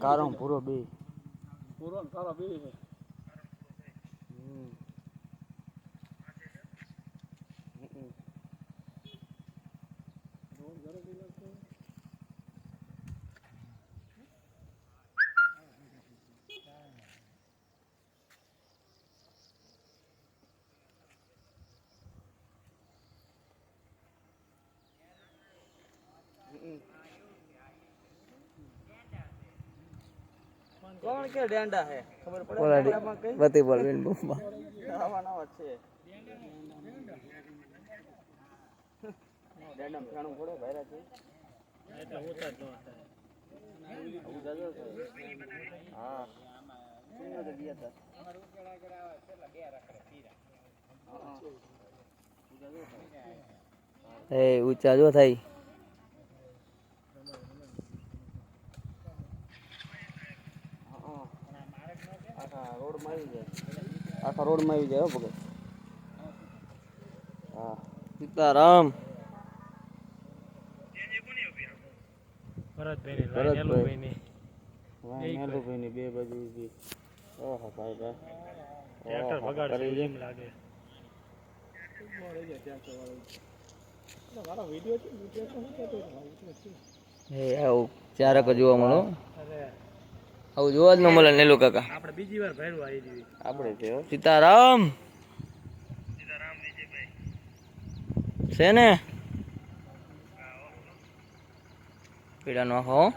કારો ભૂરો બે. પૂરો કારો બે છે. કોણ કે ડેંડા હે? ખબર પડે? બતી બોલ બેન બુમ્બા નવા નવા છે. ડેંડામાં ફેણું પડે ભાઈરા છે? ઊંચા જો છે. હા સુન્નો તો ગયા. એ ઊંચા જો થાય. રોડમાં આવી જાય. આખા રોડમાં આવી જાય ભગત. હા. સીતારામ. બે બાજુ ઊભી. ઓહો ભાઈ ભાઈ. ટ્રેક્ટર. એમ લાગે? એ આવું ચારક જોવા મળો આવું જોવા જ ન મળે નેલું કાકા. આપણે બીજી વાર ભર્યું આવી જઈએ. આપણે છે સીતારામ સીતારામ. છે ને? પીડા નો હો.